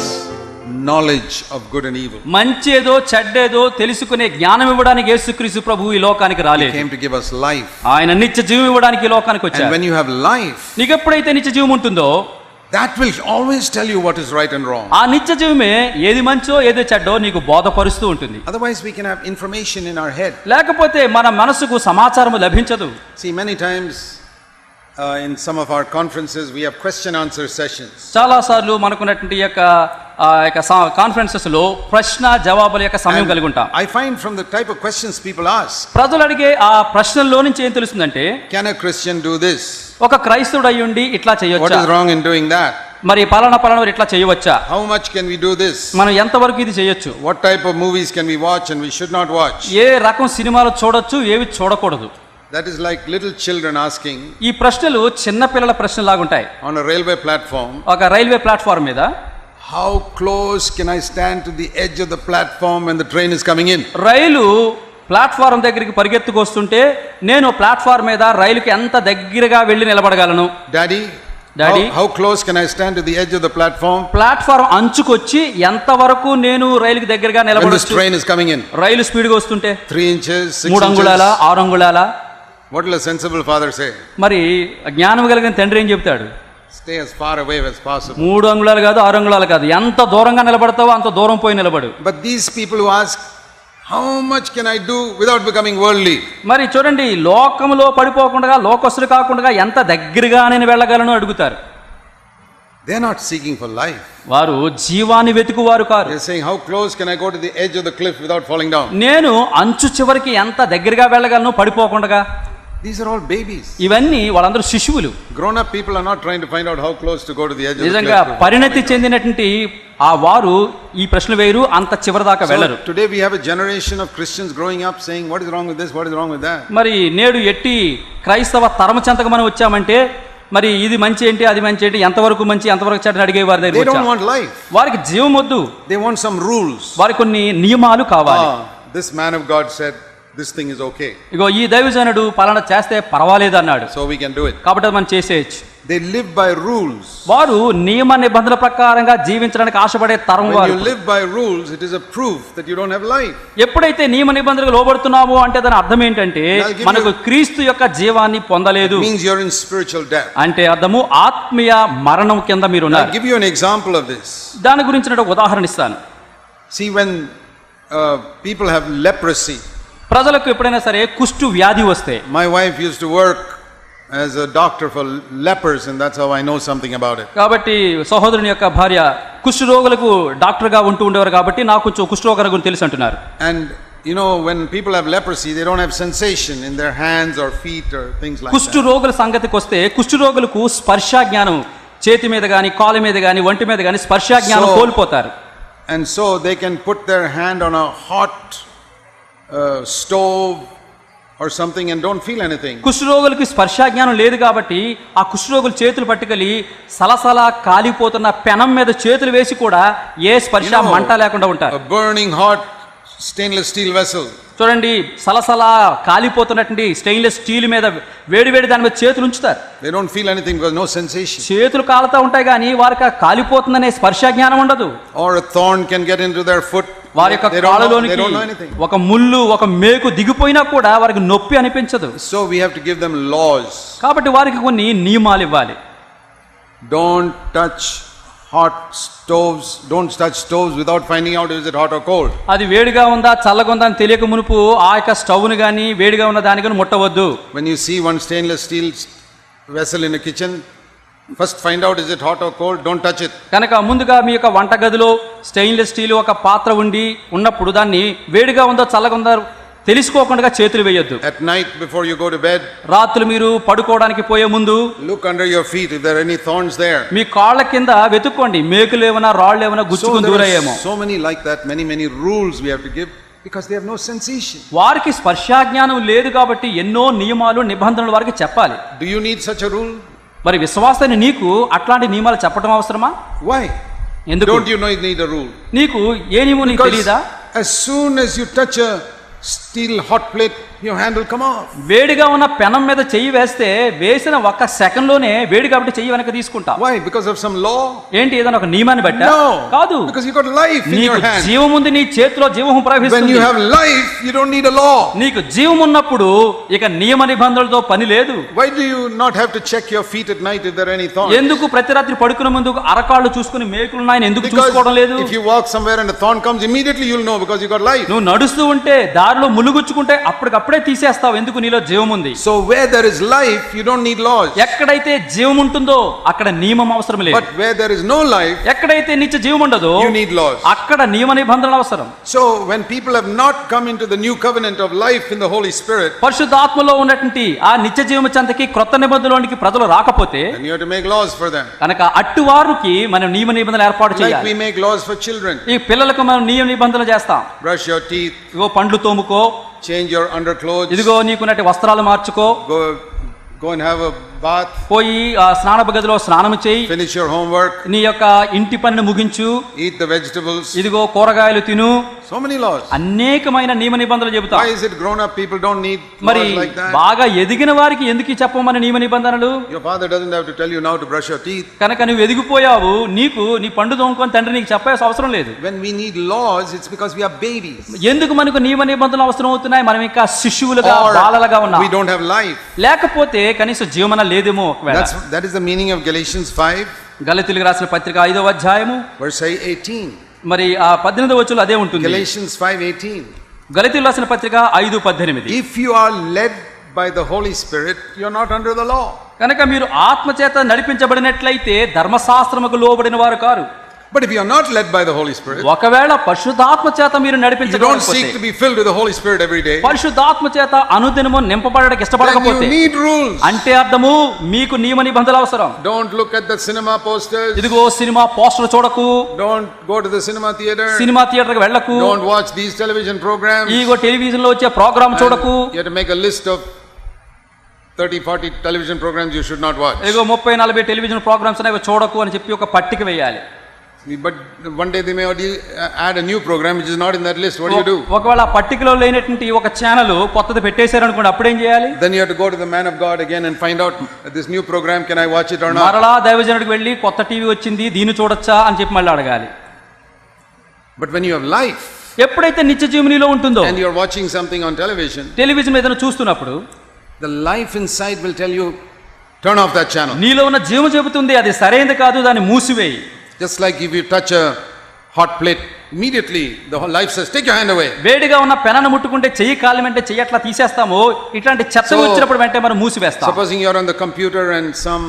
us knowledge of good and evil. మంచేదో చెడ్డేదో తెలుసుకునే జ్ఞానం ఇవ్వడానికి యేసుక్రీస్తు ప్రభు ఈ లోకానికి He రాలేదు came to give us life. ఆయన నిత్య జీవం ఇవ్వడానికి ఈ లోకానికి And వచ్చారు when you have life, నీకు ఎప్పుడైతే నిత్య జీవం ఉంటుందో that will always tell you what is right and wrong. ఆ నిత్య జీవమే ఏది మంచో ఏది చెడ్డో నీకు బోధపరుస్తూ ఉంటుంది Otherwise, we can have information in our head. లేకపోతే మన మనసుకు సమాచారం లభించదు See, many times In some of our conferences we have question answer sessions చాలా సార్లు మనకున్నటువంటి యొక్క యొక్క కాన్ఫరెన్సెస్లో ప్రశ్న జవాబుల యొక్క సమయం కలిగి ఉంటాం I find from the type of questions people as ప్రజలు అడిగే ఆ ప్రశ్నల్లో నుంచి ఏం తెలుస్తుంది అంటే can a Christian do this ఒక క్రైస్తవుడు అయ్యుండి ఇట్లా చేయొచ్చా? What is wrong in doing that మరి పాలన పలానా ఇట్లా చేయవచ్చా? How much can we do this మనం ఎంత వరకు ఇది చేయొచ్చు? What type of movies can we watch and we should not watch ఏ రకం సినిమాలు చూడొచ్చు ఏవి చూడకూడదు? That is like little children asking ఈ ప్రశ్నలు చిన్న పిల్లల ప్రశ్నలు లాగా ఉంటాయి ఆన్ రైల్వే ప్లాట్ఫామ్ ఒక రైల్వే ప్లాట్ఫామ్ మీద how close can I stand to the edge of the platform when the train is coming in rail platform దగ్గరికి పరిగెత్తుకొస్తుంటే నేను ప్లాట్ఫామ్ మీద రైలుకి ఎంత దగ్గరగా వెళ్ళి నిలబడగలను? Daddy daddy how close can I stand to the edge of the platform platform అంచుకొచ్చి ఎంత వరకు నేను రైలుకి దగ్గరగా నిలబడొచ్చు? ట్రైన్ ఇస్ కమింగ్ ఇన్ రైలు స్పీడ్గా వస్తుంటే 3 ఇంచెస్ 6 అంగుళాల 6 అంగుళాల? What will a sensible father say? మరి జ్ఞానం కలిగిన తండ్రి ఏం చెప్తాడు Stay as far away as possible. మూడు అంగుళాలు కాదు ఆరు అంగుళాలు కాదు ఎంత దూరంగా నిలబడతావో అంత దూరం పోయి నిలబడు But these people who ask, How much can I do without becoming worldly? మరి చూడండి లోకంలో పడిపోకుండా లోకస్తులు కాకుండా ఎంత దగ్గరగా నేను వెళ్ళగలను అడుగుతారు They're not seeking for life. వారు జీవాన్ని వెతుకువారు car They're saying, How close can I go to the edge of the cliff without falling down? నేను అంచు చివరికి ఎంత దగ్గరగా వెళ్ళగలను పడిపోకుండా These are all babies. ఇవన్నీ వాళ్ళందరూ శిశువులు Grown up people are not trying to find out how close to go to the edge of the నిజంగా cliff. పరిణతి చెందినటువంటి ఆ వారు ఈ ప్రశ్న వేయరు అంత చివరి దాకా వెళ్ళరు So today we have a generation of Christians growing up saying, What is wrong with this? What is wrong with that? మరి నేడు ఎట్టి క్రైస్తవ తరమ చెంతకు మనం వచ్చామంటే మరి ఇది మంచి ఏంటి అది మంచి ఏంటి ఎంతవరకు మంచి ఎంతవరకు చెడ్డని అడిగే వారి They దగ్గర don't వచ్చాం. want life. వారికి జీవం వద్దు They want some rules. వారికి కొన్ని నియమాలు కావాలి Ah, this man of God This thing is okay. ఇగో ఈ దైవజనుడు పలానా చేస్తే పర్వాలేదు అన్నాడు So we can do it. కాబట్టి మనం చేసేయచ్చు They live by rules. వారు నియమ నిబంధనల ప్రకారంగా జీవించడానికి ఆశపడే తరం వారు you live by rules, it is a proof that you don't have life. ఎప్పుడైతే నియమ నిబంధనలకు లోబడుతున్నామో అంటే దాని అర్థం ఏంటంటే మనకు క్రీస్తు యొక్క జీవాన్ని పొందలేదు It means you're in spiritual death. అంటే అర్థము ఆత్మీయ మరణం కింద మీరు ఉన్నారు give you an example of this. దాని గురించి నేను ఒక ఉదాహరణ ఇస్తాను when uh, people have leprosy, ప్రజలకు ఎప్పుడైనా సరే కుష్టు వ్యాధి వస్తే my wife used to work as a doctor for lepers, and that's how I know something about it. కాబట్టి సహోదరుని యొక్క భార్య కుష్టు రోగులకు డాక్టర్గా ఉంటూ ఉండేవారు కాబట్టి నాకు కొంచెం కుష్టు రోగాల గురించి తెలుసు అంటున్నారు And you know, when people have leprosy, they don't have sensation in their hands or feet or things like కుష్టు that. రోగుల సంగతికి వస్తే కుష్టు రోగులకు స్పర్శా జ్ఞానం చేతి మీద కానీ కాలు మీద కానీ ఒంటి మీద కానీ స్పర్శా జ్ఞానం కోల్పోతారు And so they can put their hand on a hot stove or something and don't feel anything. కుష్ఠరోగులకి స్పర్శా జ్ఞానం లేదు కాబట్టి ఆ కుష్ఠరోగులు చేతులు పట్టుకెళ్ళి సలసల కాలిపోతున్న పెనం మీద చేతులు వేసి కూడా ఏ స్పర్శ మంట లేకుండా ఉంటారు burning hot stainless steel vessel. చూడండి సలసల కాలిపోతున్నటువంటి స్టెయిన్లెస్ స్టీల్ మీద వేడి వేడి దాని మీద చేతులు ఉంచుతారు They don't feel anything because no sensation. చేతులు కాలుతూ ఉంటాయి కానీ వారికి కాలిపోతుందనే స్పర్శా జ్ఞానం ఉండదు a thorn can get into their foot. వారి యొక్క కాళ్ళలోనికి ఒక ముళ్ళు ఒక మేకు దిగిపోయినా కూడా వారికి నొప్పి అనిపించదు. So we have to give them laws కాబట్టి వారికి కొన్ని నియమాలు ఇవ్వాలి. Don't touch hot stoves don't touch stoves without finding out is it hot or cold అది వేడిగా ఉందా చల్లగా ఉందా అని తెలియక మునుపు ఆ యొక్క స్టవ్ని గాని వేడిగా ఉన్న దాని గాని ముట్టవద్దు. When you see one stainless steel vessel in kitchen first find out is it hot or cold don't touch it కనుక ముందుగా మీ యొక్క వంట గదిలో స్టెయిన్లెస్ స్టీల్ ఒక పాత్ర ఉండి ఉన్నప్పుడు దాన్ని వేడిగా ఉందో చల్లగా ఉందో తెలుసుకోకుండా చేతులు వేయొద్దు. At night before you go to bed రాత్రులు మీరు పడుకోవడానికి పోయే ముందు look under your feet if there any thorns there మీ కాళ్ళ కింద వెతుక్కోండి. మేకులు ఏమైనా రాళ్ళు ఏమైనా గుచ్చుకుని దూరయ్యేమో. So many like that many many rules we have to give because they have no sensation వారికి స్పర్శాజ్ఞానం లేదు కాబట్టి ఎన్నో నియమాలు నిబంధనలు వారికి చెప్పాలి. Do you need such a rule మరి విశ్వాసాన్ని నీకు అట్లాంటి నియమాలు చెప్పడం అవసరమా? వై ఎందుకు? డోంట్ యు నో నీకు ఏ నియమం నీకు తెలియదా as soon as you touch a steel hot plate you handle come వేడిగా ఉన్న పెనం మీద చెయ్యి వేస్తే వేసిన ఒక్క సెకండ్లోనే వేడి కాబట్టి చెయ్యి వెనక తీసుకుంటా. Why because of some law ఏంటి ఏదైనా ఒక నియమాన్ని బట్టి? కాదు. బికాజ్ యు లైఫ్ జీవం ఉంది నీ చేతిలో జీవం ప్రవహిస్తుంది. జీవం ఉన్నప్పుడు ఇక నియమ నిబంధనలతో పని లేదు. Why do you not have to check your feet at night is any thorn ఎందుకు ప్రతి రాత్రి పడుకునే ముందు అరకాళ్ళు చూసుకుని మేకులు నాయన ఎందుకు చూసుకోవడం లేదు? If you walk somewhere and thorn comes immediately you will know because you got లైఫ్ను నడుస్తూ ఉంటే దారిలో ములుగుచ్చుకుంటే అప్పటికప్పుడు తీసేస్తావు ఎందుకు నీలో జీవం ఉంది So where there is life, you don't need laws. ఎక్కడైతే జీవం ఉంటుందో అక్కడ నియమం అవసరం లేదు But where there is no life, ఎక్కడైతే నిత్య జీవం ఉండదో you need laws. అక్కడ నియమ నిబంధనలు అవసరం So when people have not come into the new covenant of life in the Holy Spirit, పరిశుద్ధాత్మలో ఉన్నటువంటి ఆ నిత్య జీవము చెంతకి క్రొత్త నిబంధనలోనికి ప్రజలు రాకపోతే then you have to make laws for them. కనుక అట్టు వారికి మనం నియమ నిబంధనలు ఏర్పాటు Like చేయాలి we make laws for children. ఈ పిల్లలకు మనం నియమ నిబంధనలు చేస్తాం Brush your teeth, ఇదిగో పండ్లు తోముకో change your underclothes, ఇదిగో నీకున్నట్టు వస్త్రాలు మార్చుకో go go and have a bath, పోయి ఆ స్నానపు గదిలో స్నానం చేయి finish your homework, నీ యొక్క ఇంటి పనిని ముగించు eat the vegetables. ఇదిగో కూరగాయలు తిను So many laws. అనేకమైన నియమ నిబంధనలు చెబుతా Why is it grown up people don't need మరి laws like that? బాగా ఎదిగిన వారికి ఎందుకు చెప్పమని నియమ నిబంధనలు Your father doesn't have to tell you now to brush your teeth. కనుక నువ్వు ఎదిగిపోయావు నీకు నీ పండు తోముకొని తండ్రి నీకు చెప్పాల్సిన అవసరం లేదు When we need laws, it's because we are babies. ఎందుకు మనకు నియమ నిబంధనలు అవసరం అవుతున్నాయి మనం ఇంకా శిశువులుగా Or బాలలుగా we ఉన్నాం don't have life. లేకపోతే కనీసం జీవన లేదేమో that is the meaning of Galatians 5, గలతీలకు రాసిన పత్రిక ఐదవ అధ్యాయము verse 18. మరి ఆ పద్దెనిమిది వచ్చులు అదే ఉంటుంది Galatians 5:18. గలతీలు రాసిన పత్రిక ఐదు పద్దెనిమిది If you are led by the Holy Spirit, you're not under the law. కనుక మీరు ఆత్మచేత నడిపించబడినట్లయితే ధర్మశాస్త్రముకు లోబడిన వారు కారు But if you are not led by the Holy Spirit, ఒకవేళ పరిశుద్ధాత్మ చేత మీరు you don't seek to నడిపించకపోతే be filled with the Holy Spirit every day, పరిశుద్ధాత్మ చేత అనుదినము నింపబడడానికి then you ఇష్టపడకపోతే need rules. అంటే అర్థము మీకు నియమ నిబంధనలు అవసరం Don't look at the cinema posters. ఇదిగో సినిమా పోస్టర్ చూడకు Don't go to the cinema theater. Cinema థియేటర్కి వెళ్ళకు Don't watch these television programs. Ego television లో వచ్చే ప్రోగ్రామ్ And చూడకు You have to make a list of 30, 40 television programs you should not watch. ఇగో ముప్పై నలభై television programmes అనేవి చూడకు అని చెప్పి ఒక పట్టిక వేయాలి But one day they may already add a new program which is not in that list. What do you do? ఒకవేళ పట్టికలో లేనటువంటి ఒక ఛానల్ కొత్తది పెట్టేశారు అనుకోండి అప్పుడేం చేయాలి Then you have to go to the man of God again and find out this new program, can I watch it or not? మరలా దైవజనుడికి వెళ్ళి కొత్త టీవీ వచ్చింది దీన్ని చూడొచ్చా అని చెప్పి మళ్ళీ అడగాలి But when you have life ఎప్పుడైతే నిత్య జీవనిలో ఉంటుందో and you're watching something on television, television మీద చూస్తున్నప్పుడు the life inside will tell you, turn off that channel. నీలో ఉన్న జీవం చెబుతుంది అది సరైనది కాదు దాన్ని మూసివేయి Just like if you touch a hot plate, immediately the whole life says, take your hand away. వేడిగా ఉన్న పెనను ముట్టుకుంటే చెయ్యి కాలమంటే చెయ్యి అట్లా తీసేస్తామో ఇట్లాంటి చెత్త So- వచ్చినప్పుడు వెంటనే మనం మూసివేస్తాం Supposing you're on the computer and some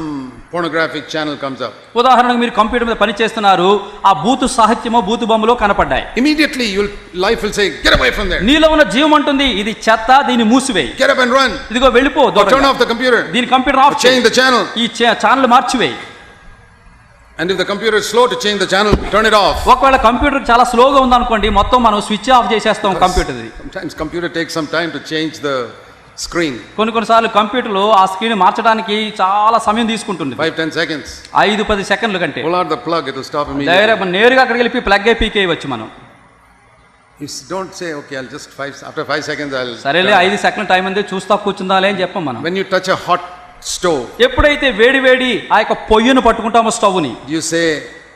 pornographic channel comes up. ఉదాహరణకు మీరు కంప్యూటర్ మీద పని చేస్తున్నారు ఆ బూతు సాహిత్యమో బూతు బొమ్మలో కనపడ్డాయి Immediately you'll, life will say, get away from there. నీలో ఉన్న జీవం అంటుంది ఇది చెత్త దీన్ని మూసివేయి Get up and run. ఇదిగో వెళ్ళిపో Or turn దూరంగా. off the computer. దీని కంప్యూటర్ ఆఫ్ Change చేయి the channel. ఈ చే- channel మార్చివేయి And if the computer is slow to change the channel, turn it off. ఒకవేళ కంప్యూటర్ చాలా స్లోగా ఉందనుకోండి మొత్తం మనం స్విచ్ ఆఫ్ చేసేస్తాం కంప్యూటర్ది Sometimes computer takes some time to change the screen. కొన్ని కొన్నిసార్లు కంప్యూటర్లో ఆ స్క్రీన్ మార్చడానికి చాలా సమయం తీసుకుంటుంది Five, ten seconds. ఐదు పది సెకండ్ల కంటే Pull out the plug, it will stop immediately. Direct నేరుగా అక్కడికి వెళ్ళి ప్లగ్ అయి పీకేయవచ్చు మనం You s- don't say, okay, I'll just five, after five seconds I'll. సరేలే ఐదు సెకండ్ల టైం ఉంది చూస్తా కూర్చుందాలే అని చెప్పం మనం When you touch a hot stove, ఎప్పుడైతే వేడి వేడి ఆ యొక్క పొయ్యిను పట్టుకుంటామో స్టవ్ని? You say,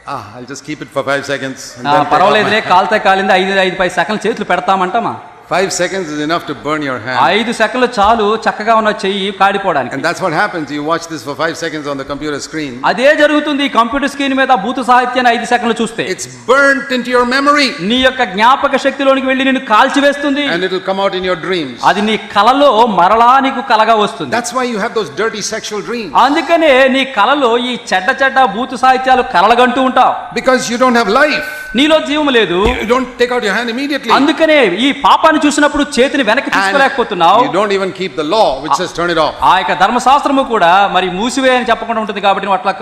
ah, I'll just keep it for five seconds. and ఆ, then take off పర్వాలేదులే కాలితే కాలింది ఐదు ఐదు పది సెకండ్లు చేతులు పెడతామంటామా? Five seconds is enough to burn your hand. ఐదు సెకండ్లు చాలు చక్కగా ఉన్న చెయ్యి కాడిపోవడానికి And that's what happens. You watch this for five seconds on the computer screen. అదే జరుగుతుంది ఈ కంప్యూటర్ స్క్రీన్ మీద భూత సాహిత్యాన్ని ఐదు సెకండ్లు చూస్తే It's burnt into your memory నీ యొక్క జ్ఞాపక శక్తిలోనికి వెళ్ళి నిన్ను కాల్చివేస్తుంది and it will come out in your dreams. అది నీ కలలో మరలా నీకు కలగా వస్తుంది That's why you have those dirty sexual dreams. అందుకనే నీ కలలో ఈ చెడ్డ చెడ్డ భూత సాహిత్యాలు కలలుగంటూ ఉంటావు Because you don't have life. నీలో జీవం లేదు. అందుకనే ఈ పాపాన్ని చూసినప్పుడు చేతిని వెనక్కి తీసుకోలేకపోతున్నావు. Even keep the law which is turn ఆ యొక్క ధర్మశాస్త్రము కూడా మరి మూసివే అని చెప్పకుండా ఉంటుంది కాబట్టి అట్లా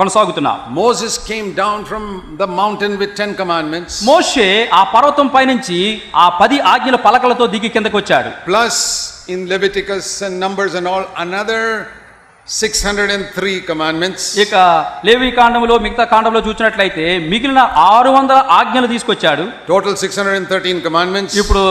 కొనసాగుతున్నా Moses came down from the mountain with 10 commandments మోషే ఆ పర్వతం పై నుంచి ఆ పది ఆజ్ఞల పలకలతో దిగి కిందకి వచ్చాడు plus in Leviticus and Numbers and all another and all, another 603 commandments. ఇక లేవి కాండంలో మిగతా కాండంలో చూసినట్లయితే మిగిలిన ఆరు వందల ఆజ్ఞలు తీసుకొచ్చాడు Total 613 commandments. ఇప్పుడు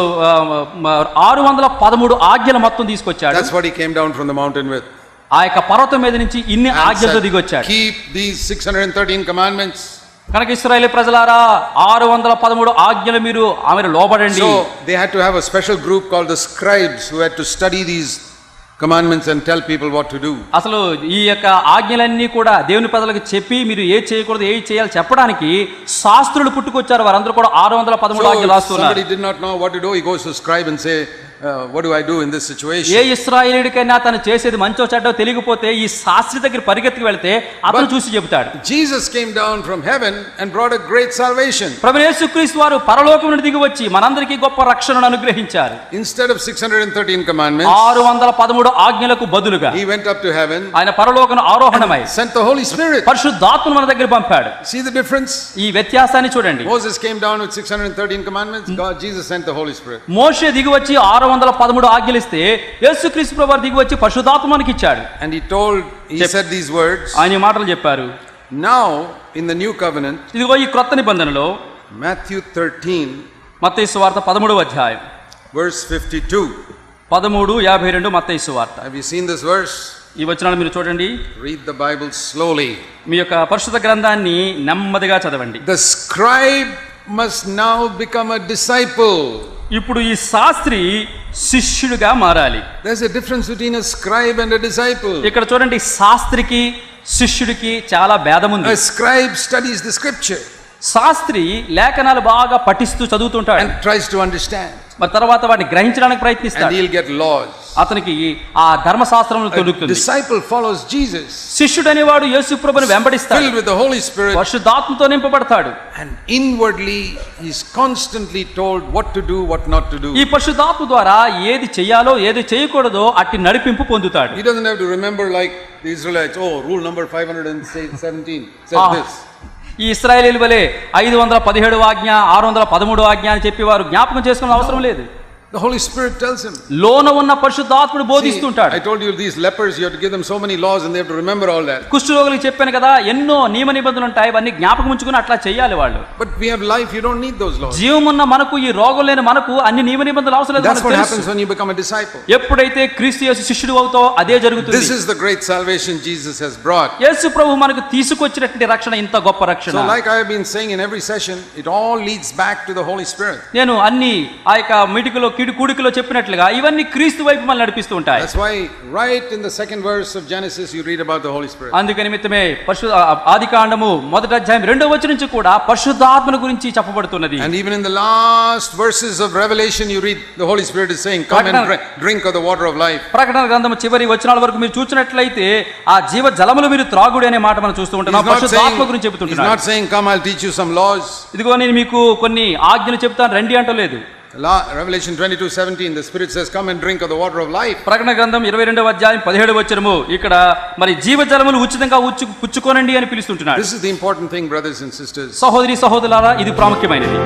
ఆరు వందల పదమూడు ఆజ్ఞలు మొత్తం తీసుకొచ్చాడు That's what he came down from the mountain with. ఆ యొక్క పర్వతం మీద నుంచి ఇన్ని ఆజ్ఞలతో దిగొచ్చాడు Keep these 613 commandments. కనుక ఇస్రాయేలీ ప్రజలారా ఆరు వందల పదమూడు ఆజ్ఞలు మీరు ఆమెను లోబడండి So they had to have a special group called the scribes who had to study these commandments and tell people what to do. అసలు ఈ యొక్క ఆజ్ఞలన్నీ కూడా దేవుని ప్రజలకు చెప్పి మీరు ఏ చేయకూడదు ఏ చేయాలి చెప్పడానికి శాస్త్రులు పుట్టుకొచ్చారు వారందరూ కూడా ఆరు వందల పదమూడు So ఆజ్ఞలు if రాస్తున్నారు somebody did not know what to do, he goes to scribe and say, uh, what do I do in this A situation? ఇస్రాయేలుడికైనా తను చేసేది మంచో చెడ్డో తెలియకపోతే ఈ శాస్త్రి దగ్గర పరిగెత్తుకు వెళ్తే అతను But- చూసి చెబుతాడు Jesus came down from heaven and brought a great salvation. ప్రభు యేసుక్రీస్తు వారు పరలోకం నుండి దిగి వచ్చి మనందరికీ గొప్ప రక్షణను అనుగ్రహించారు Instead of 613 commandments, ఆరు వందల పదమూడు ఆజ్ఞలకు బదులుగా he went up to heaven, ఆయన పరలోకను ఆరోహణమై sent the Holy Spirit. పరిశుద్ధాత్మను మన దగ్గర పంపాడు See the difference? ఈ వ్యత్యాసాన్ని చూడండి Moses came down with 613 commandments, God, Jesus sent the Holy Spirit. మోషే దిగి వచ్చి ఆరు వందల పదమూడు ఆజ్ఞలు ఇస్తే యేసుక్రీస్తు ప్రభు దిగి వచ్చి పరిశుద్ధాత్మనికి ఇచ్చాడు he Chep- said these words, ఆయన ఈ మాటలు చెప్పారు Now in the new covenant, ఇదిగో ఈ క్రొత్త నిబంధనలో Matthew 13, మత్తయి వార్త పదమూడవ అధ్యాయం verse 52. పదమూడు యాభై రెండు మత్తయి వార్త Have you seen this verse? ఈ వచనాలు మీరు చూడండి Read the Bible slowly. మీ యొక్క పరిశుద్ధ గ్రంథాన్ని నెమ్మదిగా చదవండి The scribe must now become a disciple. ఇప్పుడు ఈ శాస్త్రి శిష్యుడిగా మారాలి. There is difference between scribe and a ఇక్కడ చూడండి శాస్త్రికి శిష్యుడికి చాలా భేదం ఉంది స్క్రైబ్ స్టడీస్ ది శాస్త్రి లేఖనాలు బాగా పఠిస్తూ చదువుతుంటాడు and tries to understand, మరి తర్వాత వాటిని గ్రహించడానికి and ప్రయత్నిస్తాడు he'll get laws. అతనికి ఆ ధర్మశాస్త్రంలో A తొలుగుతుంది disciple follows Jesus, శిష్యుడు అనేవాడు యేసు ప్రభుని వెంబడిస్తాడు filled with the Holy Spirit, పరిశుద్ధాత్మతో నింపబడతాడు and inwardly he's constantly told what to do, what not to do. ఈ పరిశుద్ధాత్మ ద్వారా ఏది చేయాలో ఏది చేయకూడదో అట్టి నడిపింపు పొందుతాడు He doesn't have to remember like the Israelites, oh, rule number 517 said ఆ, this. ఈ ఇస్రాయేలీల వలె ఐదు వందల పదిహేడు ఆజ్ఞ ఆరు వందల పదమూడు ఆజ్ఞ అని చెప్పి వారు జ్ఞాపకం చేసుకునే అవసరం లేదు. The Holy Spirit tells him. లోన ఉన్న పరిశుద్ధాత్ముడు See, బోధిస్తుంటాడు I told you these lepers, you have to give them so many laws and they have to remember all that. కుష్ఠరోగులకు చెప్పాను కదా ఎన్నో నియమ నిబంధనలు ఉంటాయి అవన్నీ జ్ఞాపకం ఉంచుకుని అట్లా చేయాలి వాళ్ళు But we have life, you don't need those laws. జీవం ఉన్న మనకు ఈ రోగం లేని మనకు అన్ని నియమ నిబంధనలు అవసరం లేదు That's మనకు what తెలుసు. happens when you become a disciple. ఎప్పుడైతే క్రీస్తు యేసు శిష్యుడు అవుతావో అదే This జరుగుతుంది is the great salvation Jesus has brought. యేసు ప్రభు మనకు తీసుకొచ్చినటువంటి రక్షణ ఇంత గొప్ప రక్షణ So, like I have been saying in every session, it all leads back to the Holy Spirit. నేను అన్ని ఆ యొక్క మీటికలో వీడి కూడికలో చెప్పినట్లుగా ఇవన్నీ క్రీస్తు వైపు మనల్ని నడిపిస్తూ ఉంటాయి. That's why right in the second verse of Genesis you read about the Holy Spirit అందుకని నిమిత్తమే పరిశు ఆదికాండము మొదటి అధ్యాయం రెండో వచనం నుంచి కూడా పరిశుద్ధాత్మను గురించి చెప్పబడుతున్నది. And even in the last verses of Revelation you read the Holy Spirit is saying come and drink of the water of life ప్రకటన గ్రంథం చివరి వచనాల వరకు మీరు చూసినట్లయితే ఆ జీవ జలములు మీరు త్రాగుడి అనే మాట మనం చూస్తూ ఉంటాం. పరిశుద్ధాత్మ గురించి చెప్తుంటారు he not saying come I'll teach you some laws ఇదిగో నేను మీకు కొన్ని ఆజ్ఞలు చెప్తాను. రండి అంటలేదు. La- Revelation 22 17, the Spirit says, Come and drink of the water of life. ప్రకటన గ్రంథం ఇరవై రెండవ అధ్యాయం పదిహేడు వచ్చరము ఇక్కడ మరి జీవ జలములు ఉచితంగా ఉచ్చు పుచ్చుకోనండి అని పిలుస్తుంటున్నాడు This is the important thing, brothers and sisters. సహోదరి సహోదరులారా ఇది ప్రాముఖ్యమైనది